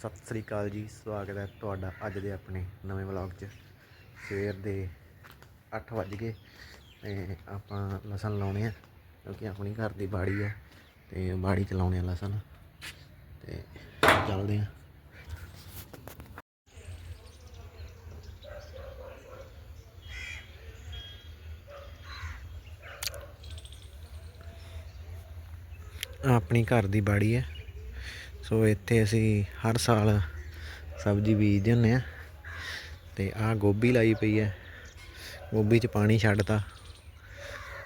ਸਤਿ ਸ੍ਰੀ ਅਕਾਲ ਜੀ, ਸਵਾਗਤ ਹੈ ਤੁਹਾਡਾ ਅੱਜ ਦੇ ਆਪਣੇ ਨਵੇਂ ਵਲੌਗ 'ਚ। ਸਵੇਰ ਦੇ 8 ਵੱਜ ਗਏ ਤੇ ਆਪਾਂ ਲਸਣ ਲਾਉਣੇ ਆ, ਕਿਉਂਕਿ ਆਪਣੀ ਘਰ ਦੀ ਬਾੜੀ ਆ ਤੇ ਬਾੜੀ 'ਚ ਲਾਉਣੇ ਆ ਲਸਣ ਤੇ ਚੱਲਦੇ ਆ। ਆਹ ਆਪਣੀ ਘਰ ਦੀ ਬਾੜੀ ਹੈ ਸੋ ਇੱਥੇ ਅਸੀਂ ਹਰ ਸਾਲ ਸਬਜ਼ੀ ਬੀਜਦੇ ਹੁੰਦੇ ਆ ਤੇ ਆਹ ਗੋਭੀ ਲਾਈ ਪਈ ਹੈ। ਗੋਭੀ 'ਚ ਪਾਣੀ ਛੱਡਤਾ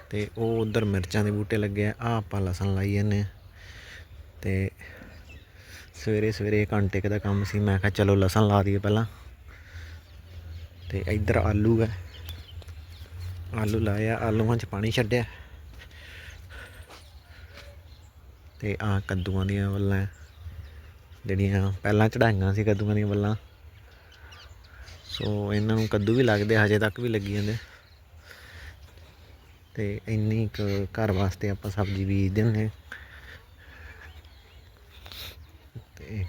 ਤੇ ਉਹ ਉਧਰ ਮਿਰਚਾਂ ਦੇ ਬੂਟੇ ਲੱਗੇ ਆ। ਆਹ ਆਪਾਂ ਲਸਣ ਲਾਈ ਜਾਂਦੇ ਆ ਤੇ ਸਵੇਰੇ ਸਵੇਰੇ ਘੰਟੇ ਦਾ ਕੰਮ ਸੀ। ਮੈਂ ਕਿਹਾ ਚਲੋ ਲਸਣ ਲਾ ਦਈਏ ਪਹਿਲਾਂ ਤੇ ਇੱਧਰ ਆਲੂ ਹੈ। ਆਲੂ ਲਾਇਆ ਆਲੂਆਂ 'ਚ ਪਾਣੀ ਛੱਡਿਆ। ਤੇ ਆ ਕੱਦੂਆਂ ਦੀਆਂ ਵੱਲਾਂ ਜਿਹੜੀਆਂ ਪਹਿਲਾਂ ਚੜਾਈਆਂ ਸੀ ਕੱਦੂਆਂ ਦੀਆਂ ਵੱਲਾਂ ਸੋ ਇਹਨਾਂ ਨੂੰ ਕੱਦੂ ਵੀ ਲੱਗਦੇ, ਹਜੇ ਤੱਕ ਵੀ ਲੱਗੀ ਜਾਂਦੇ। ਤੇ ਇੰਨੀ ਕੁ ਘਰ ਵਾਸਤੇ ਆਪਾਂ ਸਬਜ਼ੀ ਬੀਜਦੇ ਹੁੰਦੇ ਤੇ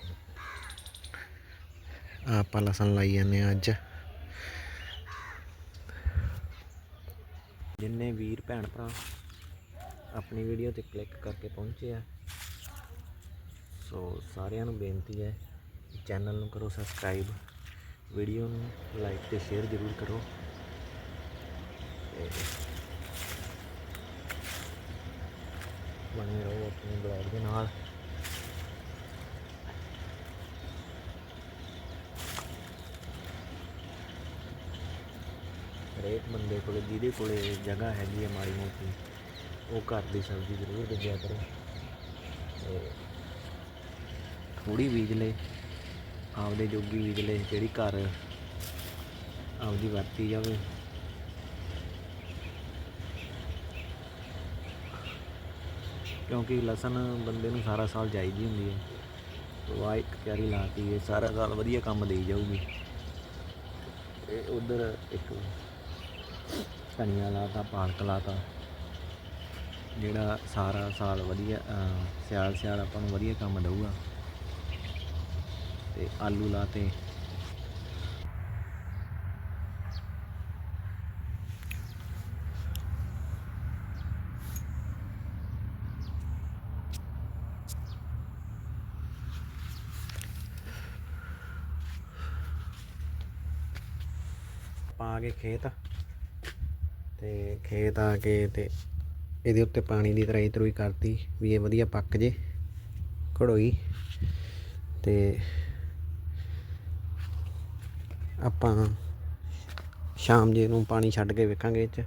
ਆਪਾਂ ਲਸਣ ਲਾਈ ਜਾਂਦੇ ਹਾਂ ਅੱਜ। ਜਿੰਨੇ ਵੀਰ, ਭੈਣ, ਭਰਾ ਆਪਣੀ ਵੀਡੀਓ ਤੇ ਕਲਿੱਕ ਕਰਕੇ ਪਹੁੰਚੇ ਆ ਸੋ ਸਾਰਿਆਂ ਨੂੰ ਬੇਨਤੀ ਹੈ, ਚੈਨਲ ਨੂੰ ਕਰੋ ਸਬਸਕ੍ਰਾਈਬ ਵੀਡੀਓ ਨੂੰ ਲਾਈਕ ਤੇ ਸ਼ੇਅਰ ਜ਼ਰੂਰ ਕਰੋ। ਤੇ ਬਣੇ ਰਹੋ ਆਪਣੇ ਬਲੌਗ ਦੇ ਨਾਲ। ਹਰੇਕ ਬੰਦੇ ਕੋਲ, ਜਿਹਦੇ ਕੋਲੇ ਜਗ੍ਹਾ ਹੈਗੀ ਹੈ ਮਾੜੀ ਮੋਟੀ, ਉਹ ਘਰ ਦੀ ਸਬਜ਼ੀ ਜ਼ਰੂਰ ਬੀਜਿਆ ਕਰੋ। ਤੇ ਥੋੜੀ ਬੀਜ ਲਏ, ਆਪਦੇ ਜੋਗੀ ਬੀਜ ਲਏ, ਜਿਹੜੀ ਘਰ ਆਪਦੀ ਵਰਤੀ ਜਾਵੇ। ਕਿਉਂਕਿ ਲਸਣ ਬੰਦੇ ਨੂੰ ਸਾਰਾ ਸਾਲ ਚਾਹੀਦੀ ਹੁੰਦੀ ਹੈ। ਵਾਹ ਇੱਕ ਕਿਆਰੀ ਲਾਤੀ ਹੈ, ਸਾਰਾ ਸਾਲ ਵਧੀਆ ਕੰਮ ਦੇਈ ਜਾਊਗੀ। ਇਹ ਉਧਰ ਇੱਕ ਧਨੀਆ ਲਾਤਾ, ਪਾਲਕ ਲਾਤਾ, ਜਿਹੜਾ ਸਾਰਾ ਸਾਲ ਵਧੀਆ ਸਿਆਲ ਸਿਆਲ ਆਪਾਂ ਨੂੰ ਵਧੀਆ ਕੰਮ ਦੇਊਗਾ। ਤੇ ਆਲੂ ਲਾਤੇ ਪਾ ਕੇ ਖੇਤ, ਤੇ ਖੇਤ ਆ ਕੇ ਤੇ ਇਹਦੇ ਉੱਤੇ ਪਾਣੀ ਦੀ ਤਰਾਈ ਤਰੂਈ ਕਰਤੀ ਵੀ ਇਹ ਵਧੀਆ ਪੱਕ ਜੇ ਘੜੋਈ। ਤੇ ਆਪਾਂ ਸ਼ਾਮ ਜੇ ਨੂੰ ਪਾਣੀ ਛੱਡ ਕੇ ਵੇਖਾਂਗੇ ਇਹ 'ਚ।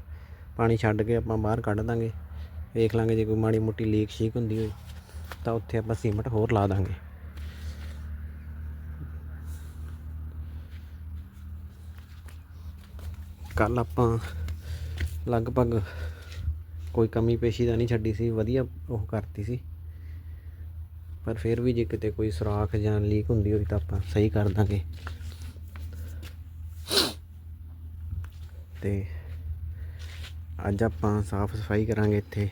ਪਾਣੀ ਛੱਡ ਕੇ ਆਪਾਂ ਬਾਹਰ ਕੱਢ ਦਾਂਗੇ। ਵੇਖ ਲਾਂਗੇ ਜੇ ਕੋਈ ਮਾੜੀ ਮੋਟੀ ਲੀਕ ਸ਼ੀਕ ਹੁੰਦੀ ਹੋਈ, ਤਾਂ ਉੱਥੇ ਆਪਾਂ ਸੀਮਟ ਹੋਰ ਲਾ ਦਾਂਗੇ। ਕੱਲ ਆਪਾਂ ਲਗਭਗ ਕੋਈ ਕਮੀ ਪੇਸ਼ੀ ਤਾਂ ਨਹੀਂ ਛੱਡੀ ਸੀ, ਵਧੀਆ ਉਹ ਕਰਤੀ ਸੀ। ਪਰ ਫਿਰ ਵੀ ਜੇ ਕਿਤੇ ਕੋਈ ਸੁਰਾਖ ਜਾਂ ਲੀਕ ਹੁੰਦੀ ਹੋਈ ਤਾਂ ਆਪਾਂ ਸਹੀ ਕਰ ਦਾਂਗੇ। ਤੇ ਅੱਜ ਆਪਾਂ ਸਾਫ਼ ਸਫ਼ਾਈ ਕਰਾਂਗੇ ਇੱਥੇ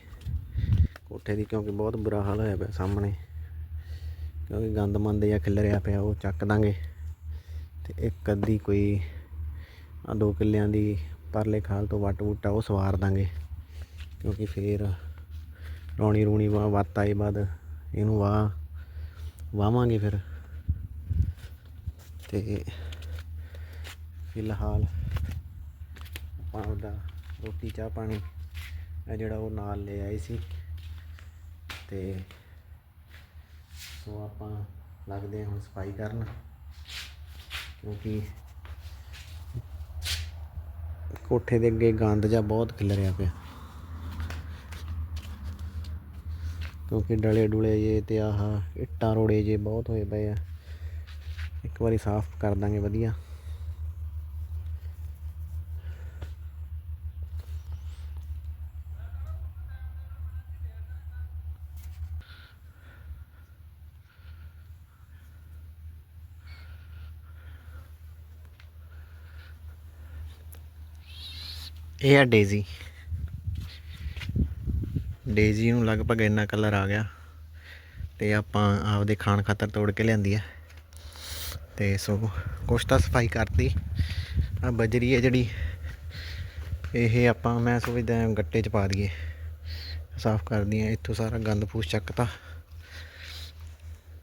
ਕੋਠੇ ਦੀ, ਕਿਉਂਕਿ ਬਹੁਤ ਬੁਰਾ ਹਾਲ ਹੋਇਆ ਪਿਆ ਸਾਹਮਣੇ। ਕਿਉਂਕਿ ਗੰਦ ਮੰਦ ਜਿਹਾ ਖਿਲਰਿਆ ਪਿਆ, ਉਹ ਚੱਕ ਦਾਂਗੇ। ਤੇ ਇੱਕ ਅੱਧੀ ਕੋਈ ਆ ਦੋ ਕਿੱਲਿਆਂ ਦੀ ਪਰਲੇ ਖਾਲ ਤੋਂ ਵੱਟ ਬੂਟਾ ਉਹ ਸਵਾਰ ਦਾਂਗੇ। ਕਿਉਂਕਿ ਫੇਰ ਰੌਣੀ ਰੂਣੀ ਵਾ, ਵੱਤ ਆਏ ਬਾਅਦ ਇਹਨੂੰ ਵਾਹ, ਵਾਵਾਂਗੇ ਫਿਰ। ਤੇ ਫਿਲਹਾਲ ਆਪਾਂ ਉਹਦਾ ਰੋਟੀ ਚਾਹ ਪਾਣੀ, ਇਹ ਜਿਹੜਾ ਉਹ ਨਾਲ ਲੈ ਆਏ ਸੀ। ਤੇ ਸੋ ਆਪਾਂ ਲੱਗਦੇ ਹਾਂ ਹੁਣ ਸਫ਼ਾਈ ਕਰਨ, ਕਿਉਂਕਿ ਕੋਠੇ ਦੇ ਅੱਗੇ ਗੰਦ ਜਾਂ ਬਹੁਤ ਖਿਲਰਿਆ ਪਿਆ। ਕਿਉਂਕਿ ਡਲੇ ਡੁਲੇ ਜੇ ਤੇ ਆਹ ਇੱਟਾਂ ਰੋੜੇ ਜੇ ਬਹੁਤ ਹੋਏ ਪਏ ਆ। ਇੱਕ ਵਾਰੀ ਸਾਫ਼ ਕਰ ਦਾਂਗੇ ਵਧੀਆ। ਇਹ ਆ ਡੇਜ਼ੀ। ਡੇਜ਼ੀ ਨੂੰ ਲਗਭਗ ਇੰਨਾ ਕਲਰ ਆ ਗਿਆ ਤੇ ਆਪਾਂ ਆਪਦੇ ਖਾਣ ਖਾਤਰ ਤੋੜ ਕੇ ਲਿਆਂਦੀ ਆ। ਤੇ ਸੋ ਕੁਛ ਤਾਂ ਸਫ਼ਾਈ ਕਰਤੀ। ਆ ਬਜਰੀ ਹੈ ਜਿਹੜੀ, ਇਹ ਆਪਾਂ ਮੈਂ ਸੋਚਦਾ ਗੱਟੇ 'ਚ ਪਾ ਦਈਏ। ਸਾਫ਼ ਕਰਦੀ ਆ ਇੱਥੋਂ ਸਾਰਾ ਗੰਦ ਫੂਸ ਚੱਕਤਾ।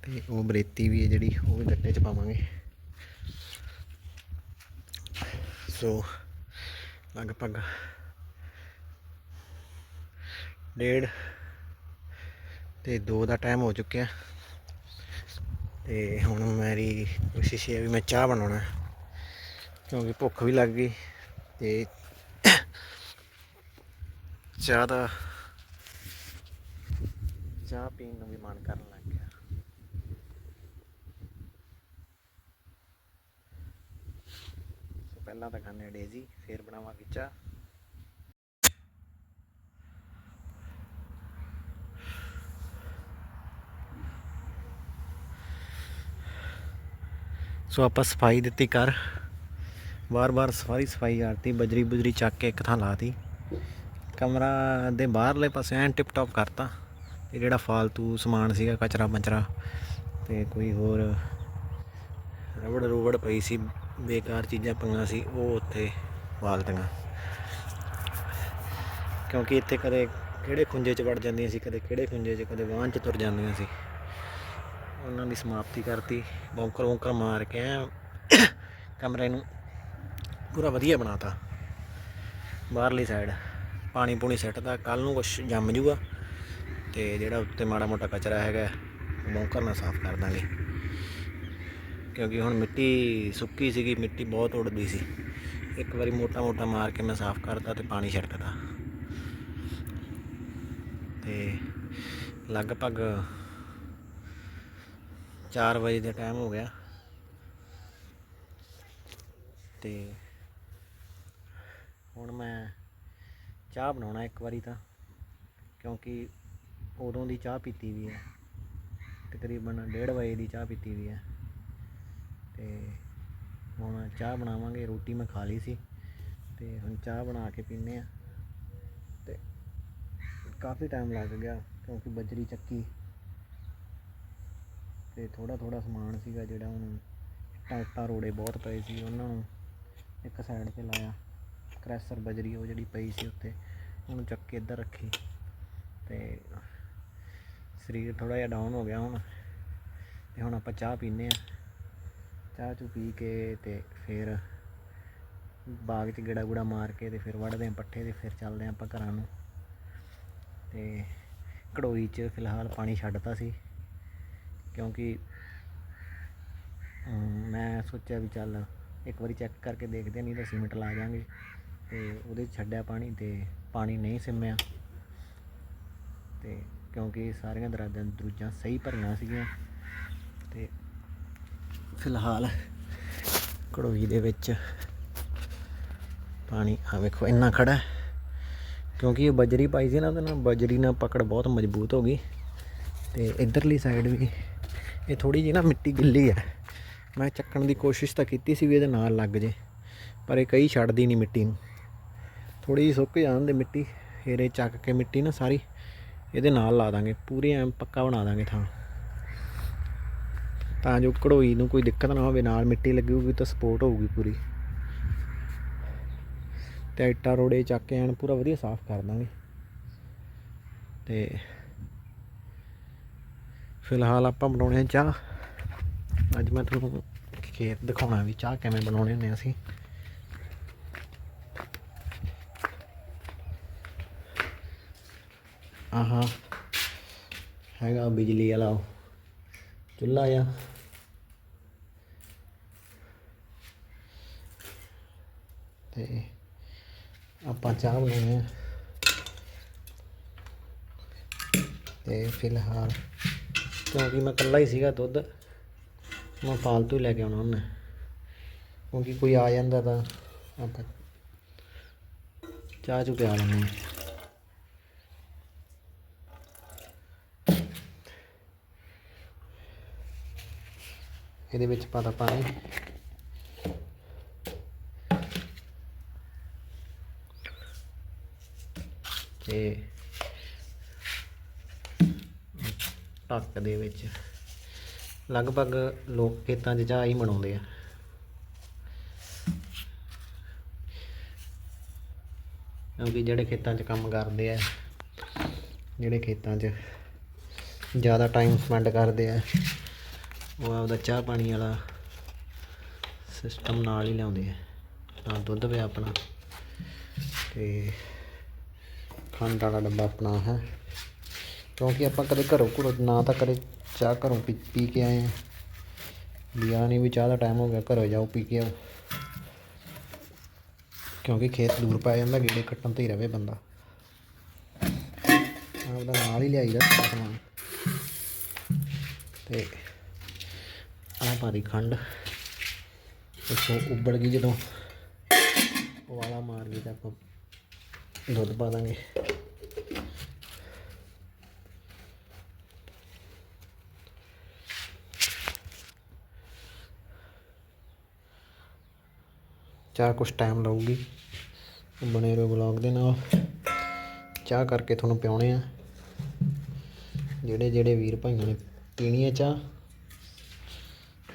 ਤੇ ਉਹ ਬਰੇਤੀ ਵੀ ਹੈ ਜਿਹੜੀ, ਉਹ ਵੀ ਗੱਟੇ 'ਚ ਪਾਵਾਂਗੇ। ਸੋ ਲਗਭਗ ਡੇਢ ਤੇ 2 ਦਾ ਟਾਈਮ ਹੋ ਚੁੱਕਿਆ। ਤੇ ਹੁਣ ਮੇਰੀ ਕੋਸ਼ਿਸ਼ ਹੈ ਵੀ ਮੈਂ ਚਾਹ ਬਣਾਉਣਾ ਕਿਉਂਕਿ ਭੁੱਖ ਵੀ ਲੱਗ ਗਈ ਤੇ ਚਾਹ ਦਾ ਚਾਹ ਪੀਣ ਨੂੰ ਵੀ ਮਨ ਕਰਨ ਲੱਗ ਗਿਆ। ਸੋ ਪਹਿਲਾਂ ਤਾਂ ਖਾਣੇ ਡੇਜ਼ੀ। ਫਿਰ ਬਣਾਵਾਂਗੇ ਚਾਹ। ਸੋ ਆਪਾਂ ਸਫ਼ਾਈ ਦਿੱਤੀ ਕਰ ਵਾਰ-ਵਾਰ ਸਫ਼ਾਈ ਸਫ਼ਾਈ ਕਰਤੀ ਬਜਰੀ ਬੁਜਰੀ ਚੱਕ ਕੇ ਇੱਕ ਥਾਂ ਲਾਤੀ। ਕਮਰਾ ਦੇ ਬਾਹਰਲੇ ਪਾਸੇ ਐਨ ਟਿਪ ਟਾਪ ਕਰਤਾ। ਤੇ ਜਿਹੜਾ ਫਾਲਤੂ ਸਮਾਨ ਸੀਗਾ, ਕਚਰਾ ਮਚਰਾ ਤੇ ਕੋਈ ਹੋਰ ਰਬੜ ਰੂਬੜ ਪਈ ਸੀ, ਬੇਕਾਰ ਚੀਜ਼ਾਂ ਪਈਆਂ ਸੀ, ਉਹ ਉੱਥੇ ਵਾਗਦੀਆਂ ਕਿਉਂਕਿ ਇੱਥੇ ਕਦੇ ਕਿਹੜੇ ਖੁੰਝੇ 'ਚ ਵੜ ਜਾਂਦੀਆਂ ਸੀ, ਕਦੇ ਕਿਹੜੇ ਖੁੰਝੇ 'ਚ, ਕਦੇ ਵਾਹਨ 'ਚ ਤੁਰ ਜਾਂਦੀਆਂ ਸੀ। ਉਹਨਾਂ ਦੀ ਸਮਾਪਤੀ ਕਰਤੀ, ਬੌਂਕਰ ਬੌਂਕਰ ਮਾਰ ਕੇ ਐਂ ਕਮਰੇ ਨੂੰ ਪੂਰਾ ਵਧੀਆ ਬਣਾਤਾ। ਬਾਹਰਲੀ ਸਾਈਡ ਪਾਣੀ ਪੂਣੀ ਸਿੱਟਦਾ ਕੱਲ ਨੂੰ ਕੁਛ ਜੰਮ ਜੂਗਾ। ਤੇ ਜਿਹੜਾ ਉੱਤੇ ਮਾੜਾ ਮੋਟਾ ਕਚਰਾ ਹੈਗਾ, ਬੌਂਕਰ ਨਾਲ ਸਾਫ਼ ਕਰ ਦਾਂਗੇ। ਕਿਉਂਕਿ ਹੁਣ ਮਿੱਟੀ ਸੁੱਕੀ ਸੀਗੀ, ਮਿੱਟੀ ਬਹੁਤ ਉੱਡਦੀ ਸੀ। ਇੱਕ ਵਾਰੀ ਮੋਟਾ ਮੋਟਾ ਮਾਰ ਕੇ ਮੈਂ ਸਾਫ਼ ਕਰਤਾ ਤੇ ਪਾਣੀ ਛਿੜਕਦਾ ਤੇ ਲਗਭਗ 4 ਵਜੇ ਦਾ ਟਾਈਮ ਹੋ ਗਿਆ। ਤੇ ਹੁਣ ਮੈਂ ਚਾਹ ਬਣਾਉਣਾ ਇੱਕ ਵਾਰੀ ਤਾਂ, ਕਿਉਂਕਿ ਉਦੋਂ ਦੀ ਚਾਹ ਪੀਤੀ ਵੀ ਹੈ। ਤਕਰੀਬਨ 1:30 ਵਜੇ ਦੀ ਚਾਹ ਪੀਤੀ ਵੀ ਹੈ। ਤੇ ਹੁਣ ਚਾਹ ਬਣਾਵਾਂਗੇ, ਰੋਟੀ ਮੈਂ ਖਾ ਲਈ ਸੀ ਤੇ ਹੁਣ ਚਾਹ ਬਣਾ ਕੇ ਪੀਨੇ ਆ ਤੇ ਕਾਫੀ ਟਾਈਮ ਲੱਗ ਗਿਆ ਕਿਉਂਕਿ ਬਜਰੀ ਚੱਕੀ ਤੇ ਥੋੜਾ ਥੋੜਾ ਸਮਾਨ ਸੀਗਾ ਜਿਹੜਾ ਹੁਣ ਟਾਂਟਾ ਰੋੜੇ ਬਹੁਤ ਪਏ ਸੀ, ਉਹਨਾਂ ਨੂੰ ਇੱਕ ਸਾਈਡ ਤੇ ਲਾਇਆ, ਕ੍ਰੈਸਰ ਬਜਰੀ ਉਹ ਜਿਹੜੀ ਪਈ ਸੀ ਉੱਤੇ ਉਹਨੂੰ ਚੱਕ ਕੇ ਇੱਧਰ ਰੱਖੀ ਤੇ ਸਰੀਰ ਥੋੜਾ ਜਿਹਾ ਡਾਊਨ ਹੋ ਗਿਆ ਹੁਣ ਤੇ ਹੁਣ ਆਪਾਂ ਚਾਹ ਪੀਨੇ ਆ ਚਾਹ ਚੂ ਪੀ ਕੇ ਤੇ ਫਿਰ ਬਾਗ 'ਚ ਗੇੜਾ ਗੂੜਾ ਮਾਰ ਕੇ ਤੇ ਫਿਰ ਵੜਦੇ ਆਂ ਪੱਠੇ ਤੇ ਫਿਰ ਚੱਲਦੇ ਆਂ ਆਪਾਂ ਘਰਾਂ ਨੂੰ। ਤੇ ਘੜੋਈ 'ਚ ਫਿਲਹਾਲ ਪਾਣੀ ਛੱਡਤਾ ਸੀ ਕਿਉਂਕਿ ਮੈਂ ਸੋਚਿਆ ਵੀ ਚੱਲ ਇੱਕ ਵਾਰੀ ਚੈੱਕ ਕਰਕੇ ਦੇਖਦੇ ਹਾਂ, ਨਹੀਂ ਤਾਂ ਸੀਮੈਂਟ ਲਾ ਜਾਾਂਗੇ ਤੇ ਉਹਦੇ 'ਚ ਛੱਡਿਆ ਪਾਣੀ ਤੇ ਪਾਣੀ ਨਹੀਂ ਸਿੰਮਿਆ। ਤੇ ਕਿਉਂਕਿ ਸਾਰੀਆਂ ਦਰਾਜਾਂ ਦਰੂਜਾਂ ਸਹੀ ਭਰੀਆਂ ਸੀਗੀਆਂ। ਫਿਲਹਾਲ ਕੜੋਈ ਦੇ ਵਿੱਚ ਪਾਣੀ ਆ ਵੇਖੋ ਇੰਨਾ ਖੜਾ ਕਿਉਂਕਿ ਇਹ ਬਜਰੀ ਪਾਈ ਸੀ ਨਾ ਉਹਦੇ ਨਾਲ, ਬਜਰੀ ਨਾਲ ਪਕੜ ਬਹੁਤ ਮਜ਼ਬੂਤ ਹੋ ਗਈ ਤੇ ਇਧਰਲੀ ਸਾਈਡ ਵੀ ਇਹ ਥੋੜੀ ਜਿਹੀ ਨਾ ਮਿੱਟੀ ਗਿੱਲੀ ਹੈ। ਮੈਂ ਚੱਕਣ ਦੀ ਕੋਸ਼ਿਸ਼ ਤਾਂ ਕੀਤੀ ਸੀ ਵੀ ਇਹਦੇ ਨਾਲ ਲੱਗ ਜੇ, ਪਰ ਇਹ ਕਈ ਛੱਡਦੀ ਨਹੀਂ ਮਿੱਟੀ ਨੂੰ। ਥੋੜੀ ਜਿਹੀ ਸੁੱਕ ਜਾਣ ਦੇ ਮਿੱਟੀ ਫਿਰ ਇਹ ਚੱਕ ਕੇ ਮਿੱਟੀ ਨਾ ਸਾਰੀ, ਇਹਦੇ ਨਾਲ ਲਾ ਦਾਂਗੇ, ਪੂਰੇ ਐਂ ਪੱਕਾ ਬਣਾ ਦਾਂਗੇ ਥਾਂ। ਤਾਂ ਜੋ ਘੜੋਈ ਨੂੰ ਕੋਈ ਦਿੱਕਤ ਨਾ ਹੋਵੇ, ਨਾਲ ਮਿੱਟੀ ਲੱਗੀ ਤਾਂ ਸਪੋਰਟ ਹੋਊਗੀ ਪੂਰੀ। ਤੇ ਇੱਟਾਂ ਰੋੜੇ ਚੱਕ ਕੇ ਐਨ ਪੂਰਾ ਵਧੀਆ ਸਾਫ਼ ਕਰ ਦਾਂਗੇ। ਤੇ ਫਿਲਹਾਲ ਆਪਾਂ ਬਣਾਉਣੇ ਆ ਚਾਹ। ਅੱਜ ਮੈਂ ਤੁਹਾਨੂੰ ਖੇਤ ਦਿਖਾਉਣਾ ਵੀ ਚਾਹ ਕਿਵੇਂ ਬਣਾਉਣੇ ਹੁੰਦੇ ਅਸੀਂ। ਆਹਾ, ਹੈਗਾ ਬਿਜਲੀ ਵਾਲਾ ਉਹ। ਚੁੱਲ੍ਹਾ ਆ। ਤੇ ਆਪਾਂ ਚਾਹ ਬਣਾਉਣੇ ਆ ਤੇ ਫਿਲਹਾਲ ਕਿਉਂਕਿ ਮੈਂ ਇਕੱਲਾ ਹੀ ਸੀਗਾ ਦੁੱਧ, ਮੈਂ ਫਾਲਤੂ ਹੀ ਲੈ ਕੇ ਆਉਣਾ ਹੁੰਦਾ ਕਿਉਂਕਿ ਕੋਈ ਆ ਜਾਂਦਾ ਤਾਂ ਆਪਾਂ ਚਾਹ ਚੁ ਪਿਆ ਲੈਂਦੇ ਹਾਂ। ਇਹਦੇ ਵਿੱਚ ਪਾਤਾ ਪਾਣੀ। ਤੇ ਢੱਕ ਦੇ ਵਿੱਚ ਲਗਭਗ ਲੋਕ ਖੇਤਾਂ 'ਚ ਚਾਹ ਹੀ ਮਨਾਉਂਦੇ ਆ। ਕਿਉਂਕਿ ਜਿਹੜੇ ਖੇਤਾਂ 'ਚ ਕੰਮ ਕਰਦੇ ਆ, ਜਿਹੜੇ ਖੇਤਾਂ 'ਚ ਜ਼ਿਆਦਾ ਟਾਈਮ ਸਪੈਂਡ ਕਰਦੇ ਆ, ਉਹ ਆਪਦਾ ਚਾਹ ਪਾਣੀ ਵਾਲਾ ਸਿਸਟਮ ਨਾਲ ਹੀ ਲਿਆਉਂਦੇ ਆ। ਤਾਂ ਦੁੱਧ ਪਿਆ ਆਪਣਾ ਤੇ ਖੰਡ ਵਾਲਾ ਡੱਬਾ ਆਪਣਾ ਹੈ। ਕਿਉਂਕਿ ਆਪਾਂ ਕਦੇ ਘਰੋਂ ਘਰੋਂ, ਨਾ ਤਾਂ ਕਦੇ ਚਾਹ ਘਰੋਂ ਪੀ ਪੀ ਕੇ ਆਏ ਆ ਵੀ ਨਹੀਂ ਵੀ ਚਾਹ ਦਾ ਟਾਈਮ ਹੋ ਗਿਆ, ਘਰੋਂ ਜਾਓ, ਪੀ ਕੇ ਆਓ। ਕਿਉਂਕਿ ਖੇਤ ਦੂਰ ਪੈ ਜਾਂਦਾ ਗੇੜੇ ਕੱਟਣ ਤੇ ਹੀ ਰਵੇ ਬੰਦਾ। ਆਪਦਾ ਨਾਲ ਹੀ ਲਿਆਈਦਾ ਸਾਰਾ ਸਮਾਨ। ਤੇ ਆਹ ਪਾਦੀ ਖੰਡ ਉਸੋਂ ਉੱਬਲ ਗਈ ਜਦੋਂ। ਉਵਾਲਾ ਮਾਰ ਗਈ ਤਾਂ ਆਪਾਂ। ਦੁੱਧ ਪਾ ਦਾਂਗੇ ਚਾਹ ਕੁਛ ਟਾਈਮ ਲਊਗੀ। ਬਣੇ ਰਹੋ ਬਲੌਗ ਦੇ ਨਾਲ। ਚਾਹ ਕਰਕੇ ਤੁਹਾਨੂੰ ਪਿਆਉਣੇ ਆ। ਜਿਹੜੇ ਜਿਹੜੇ ਵੀਰ ਭਾਈਆਂ ਨੇ ਪੀਣੀ ਹੈ ਚਾਹ,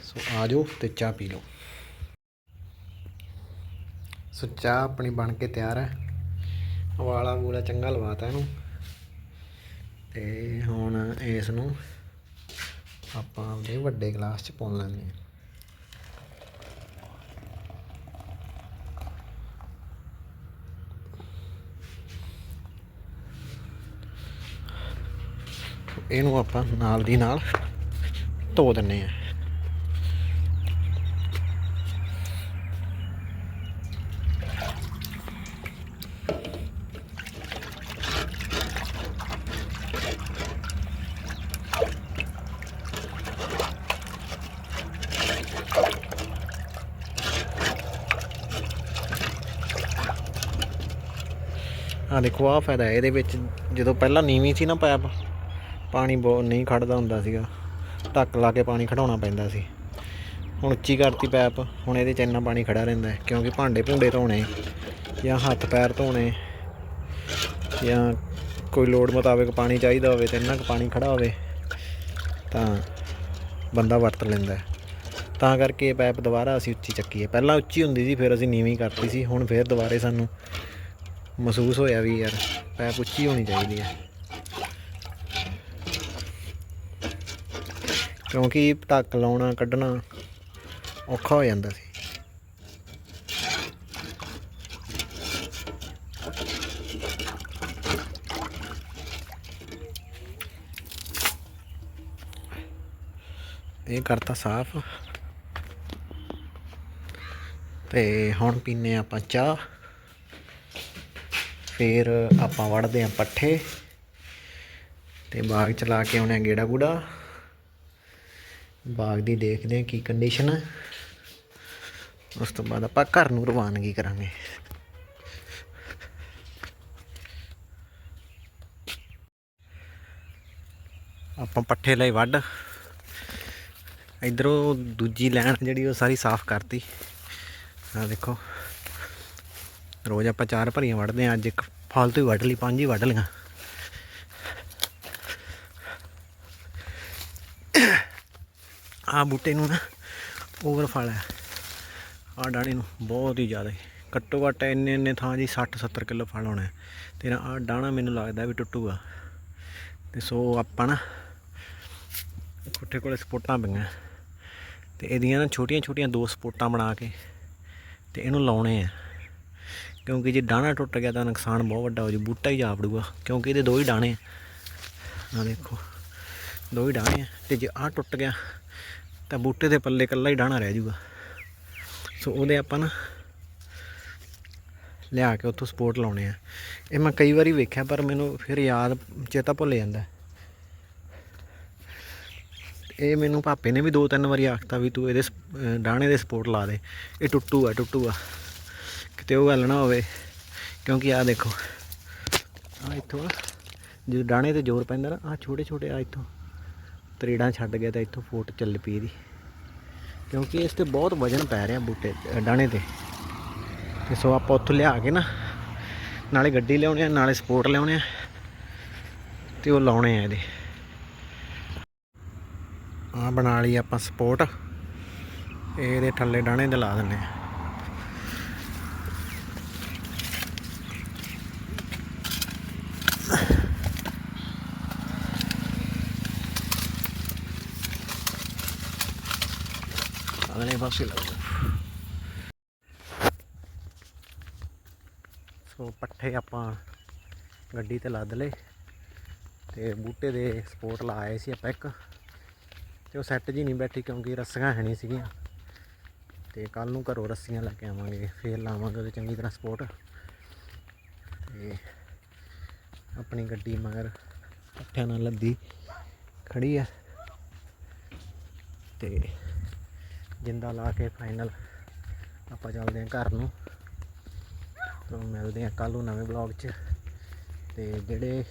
ਸੋ ਆ ਜਾਓ ਤੇ ਚਾਹ ਪੀ ਲਓ। ਸੋ ਚਾਹ ਆਪਣੀ ਬਣ ਕੇ ਤਿਆਰ ਹੈ। ਵਾਲਾ ਵੂਲਾ ਚੰਗਾ ਲਵਾਤਾ ਇਹਨੂੰ। ਤੇ ਹੁਣ ਇਸ ਨੂੰ ਆਪਾਂ ਉਹਦੇ ਵੱਡੇ ਗਲਾਸ 'ਚ ਪਾਉਣ ਲੈਂਦੇ ਹਾਂ। ਇਹਨੂੰ ਆਪਾਂ ਨਾਲ ਦੀ ਨਾਲ ਧੋ ਦਿੰਨੇ ਆ ਆ ਦੇਖੋ ਆ ਫਾਇਦਾ ਇਹਦੇ ਵਿੱਚ। ਜਦੋਂ ਪਹਿਲਾਂ ਨੀਵੀਂ ਸੀ ਨਾ ਪਾਈਪ ਪਾਣੀ ਬਹੁਤ ਨਹੀਂ ਖੜਦਾ ਹੁੰਦਾ ਸੀਗਾ। ਢੱਕ ਲਾ ਕੇ ਪਾਣੀ ਖੜਾਉਣਾ ਪੈਂਦਾ ਸੀ। ਹੁਣ ਉੱਚੀ ਕਰਤੀ ਪੈਪ ਹੁਣ ਇਹਦੇ 'ਚ ਇੰਨਾ ਪਾਣੀ ਖੜਾ ਰਹਿੰਦਾ ਹੈ, ਕਿਉਂਕਿ ਭਾਂਡੇ ਭੁੰਡੇ ਧੋਣੇ, ਜਾਂ ਹੱਥ ਪੈਰ ਧੋਣੇ, ਜਾਂ ਕੋਈ ਲੋੜ ਮੁਤਾਬਕ ਪਾਣੀ ਚਾਹੀਦਾ ਹੋਵੇ ਤੇ ਇੰਨਾ ਕੁ ਪਾਣੀ ਖੜਾ ਹੋਵੇ, ਤਾਂ ਬੰਦਾ ਵਰਤ ਲੈਂਦਾ ਤਾਂ ਕਰਕੇ ਇਹ ਪੈਪ ਦੁਬਾਰਾ ਅਸੀਂ ਉੱਚੀ ਚੱਕੀ ਹੈ ਪਹਿਲਾਂ ਉੱਚੀ ਹੁੰਦੀ ਸੀ, ਫਿਰ ਅਸੀਂ ਨੀਵੀਂ ਕਰਤੀ ਸੀ, ਹੁਣ ਫਿਰ ਦੁਬਾਰੇ ਸਾਨੂੰ ਮਹਿਸੂਸ ਹੋਇਆ ਵੀ ਯਾਰ ਪੈਪ ਉੱਚੀ ਹੋਣੀ ਚਾਹੀਦੀ ਹੈ ਕਿਉਂਕਿ ਢੱਕ ਲਾਉਣਾ, ਕੱਢਣਾ ਔਖਾ ਹੋ ਜਾਂਦਾ ਸੀ। ਇਹ ਕਰਤਾ ਸਾਫ਼। ਤੇ ਹੁਣ ਪੀਨੇ ਆਪਾਂ ਚਾਹ। ਫਿਰ ਆਪਾਂ ਵੜਦੇ ਆਂ ਪੱਠੇ ਤੇ ਬਾਗ ਚਲਾ ਕੇ ਆਉਣੇ ਆ ਗੇੜਾ ਗੂੜਾ। ਬਾਗ ਦੀ ਦੇਖਦੇ ਆ ਕੀ ਕੰਡੀਸ਼ਨ ਹੈ ਉਸ ਤੋਂ ਬਾਅਦ ਆਪਾਂ ਘਰ ਨੂੰ ਰਵਾਨਗੀ ਕਰਾਂਗੇ। ਆਪਾਂ ਪੱਠੇ ਲਈ ਵੱਢ। ਇਧਰੋਂ ਦੂਜੀ ਲੈਣ ਜਿਹੜੀ ਉਹ ਸਾਰੀ ਸਾਫ਼ ਕਰਤੀ। ਆ ਦੇਖੋ। ਰੋਜ਼ ਆਪਾਂ ਚਾਰ ਭਰੀਆਂ ਵੱਢਦੇ ਆ ਅੱਜ ਇੱਕ ਫਾਲਤੂ ਹੀ ਵੱਢ ਲਈ, ਪੰਜ ਹੀ ਵੱਢ ਲਈਆਂ। ਆ ਬੂਟੇ ਨੂੰ ਨਾ ਓਵਰ ਫਲ ਹੈ। ਆ ਡਾਣੀ ਨੂੰ ਬਹੁਤ ਹੀ ਜ਼ਿਆਦਾ ਘੱਟੋ ਘੱਟ ਇੰਨੇ ਇੰਨੇ ਥਾਂ ਜੀ 60 70 ਕਿਲੋ ਫਲ ਹੋਣਾ ਹੈ। ਤੇ ਨਾ ਆ ਡਾਣਾ ਮੈਨੂੰ ਲੱਗਦਾ ਵੀ ਟੁੱਟੂਗਾ। ਤੇ ਸੋ ਆਪਾਂ ਨਾ ਕੋਠੇ ਕੋਲੇ ਸਪੋਟਾਂ ਪਈਆਂ। ਤੇ ਇਹਦੀਆਂ ਨਾ ਛੋਟੀਆਂ ਛੋਟੀਆਂ ਦੋ ਸਪੋਟਾਂ ਬਣਾ ਕੇ ਤੇ ਇਹਨੂੰ ਲਾਉਣੇ ਆ। ਕਿਉਂਕਿ ਜੇ ਡਾਣਾ ਟੁੱਟ ਗਿਆ ਤਾਂ ਨੁਕਸਾਨ ਬਹੁਤ ਵੱਡਾ ਹੋ ਜੂ, ਬੂਟਾ ਹੀ ਜਾਪੜੂਗਾ ਕਿਉਂਕਿ ਇਹਦੇ ਦੋ ਹੀ ਡਾਣੇ ਆ। ਦੇਖੋ, ਦੋ ਹੀ ਡਾਣੇ ਆ ਤੇ ਜੇ ਆਹ ਟੁੱਟ ਗਿਆ ਤਾਂ ਬੂਟੇ ਦੇ ਪੱਲੇ ਇਕੱਲਾ ਹੀ ਡਾਣਾ ਰਹਿ ਜੂਗਾ। ਸੋ ਉਹਦੇ ਆਪਾਂ ਨਾ ਲਿਆ ਕੇ ਉੱਥੋਂ ਸਪੋਰਟ ਲਾਉਣੇ ਆ। ਇਹ ਮੈਂ ਕਈ ਵਾਰੀ ਵੇਖਿਆ, ਪਰ ਮੈਨੂੰ ਫਿਰ ਯਾਦ ਚੇਤਾ ਭੁੱਲ ਜਾਂਦਾ। ਇਹ ਮੈਨੂੰ ਭਾਪੇ ਨੇ ਵੀ ਦੋ ਤਿੰਨ ਵਾਰੀ ਆਖਤਾ ਵੀ ਤੂੰ ਇਹਦੇ ਸਪ- ਡਾਣੇ ਦੇ ਸਪੋਰਟ ਲਾ ਦੇ। ਇਹ ਟੁੱਟੂ ਆ ਟੁੱਟੂ ਆ। ਕਿਤੇ ਉਹ ਗੱਲ ਨਾ ਹੋਵੇ ਕਿਉਂਕਿ ਆ ਦੇਖੋ ਆ ਇੱਥੋਂ ਆ ਜਦੋਂ ਡਾਣੇ ਤੇ ਜ਼ੋਰ ਪੈਂਦਾ ਨਾ ਆ ਛੋਟੇ ਛੋਟੇ ਆ ਇੱਥੋਂ ਤਰੇੜਾਂ ਛੱਡ ਗਿਆ ਤਾਂ ਇੱਥੋਂ ਫੋਟ ਚੱਲ ਪਈ ਇਹਦੀ ਕਿਉਂਕਿ ਇਸ ਤੇ ਬਹੁਤ ਵਜਨ ਪੈ ਰਿਹਾ ਬੂਟੇ ਅ, ਡਾਣੇ ਤੇ। ਤੇ ਸੋ ਆਪਾਂ ਉੱਥੋਂ ਲਿਆ ਕੇ ਨਾ ਨਾਲੇ ਗੱਡੀ ਲਿਆਉਣੇ ਆ ਨਾਲੇ ਸਪੋਰਟ ਲਿਆਉਣੇ ਆ ਤੇ ਉਹ ਲਾਉਣੇ ਆ ਇਹਦੇ। ਆ ਬਣਾ ਲਈ ਆਪਾਂ ਸਪੋਰਟ ਇਹਦੇ ਥੱਲੇ ਡਾਣੇ 'ਤੇ ਲਾ ਦਿੰਨੇ ਆ। ਅਗਲੇ ਪਾਸੇ ਲਾਓ ਸੋ ਪੱਠੇ ਆਪਾਂ ਗੱਡੀ ਤੇ ਲੱਦ ਲਏ ਤੇ ਬੂਟੇ ਦੇ ਸਪੋਰਟ ਲਾ ਆਏ ਸੀ ਆਪਾਂ ਇੱਕ। ਤੇ ਉਹ ਸੈੱਟ ਜੀ ਨਹੀਂ ਬੈਠੀ ਕਿਉਂਕਿ ਰੱਸੀਆਂ ਹੈ ਨਹੀਂ ਸੀਗੀਆਂ। ਤੇ ਕੱਲ ਨੂੰ ਘਰੋਂ ਰੱਸੀਆਂ ਲੈ ਕੇ ਆਵਾਂਗੇ, ਫੇਰ ਲਾਵਾਂਗੇ ਉਹਦੇ ਚੰਗੀ ਤਰ੍ਹਾਂ ਸਪੋਰਟ। ਤੇ ਆਪਣੀ ਗੱਡੀ ਮਗਰ ਪੱਠਿਆਂ ਨਾਲ ਲੱਦੀ ਖੜੀ ਆ। ਤੇ ਜਿੰਦਾ ਲਾ ਕੇ ਫਾਈਨਲ ਆਪਾਂ ਚੱਲਦੇ ਹਾਂ ਘਰ ਨੂੰ। ਤੋਂ ਮਿਲਦੇ ਹਾਂ ਕੱਲ ਨੂੰ ਨਵੇਂ ਬਲੌਗ 'ਚ। ਤੇ ਜਿਹੜੇ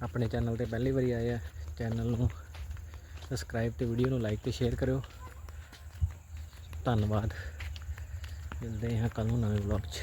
ਆਪਣੇ ਚੈਨਲ ਤੇ ਪਹਿਲੀ ਵਾਰੀ ਆਏ ਆ ਚੈਨਲ ਨੂੰ ਸਬਸਕ੍ਰਾਈਬ ਤੇ ਵੀਡੀਓ ਨੂੰ ਲਾਈਕ ਤੇ ਸ਼ੇਅਰ ਕਰਿਓ। ਧੰਨਵਾਦ। ਮਿਲਦੇ ਹਾਂ ਕੱਲ ਨੂੰ ਨਵੇਂ ਬਲੌਗ 'ਚ।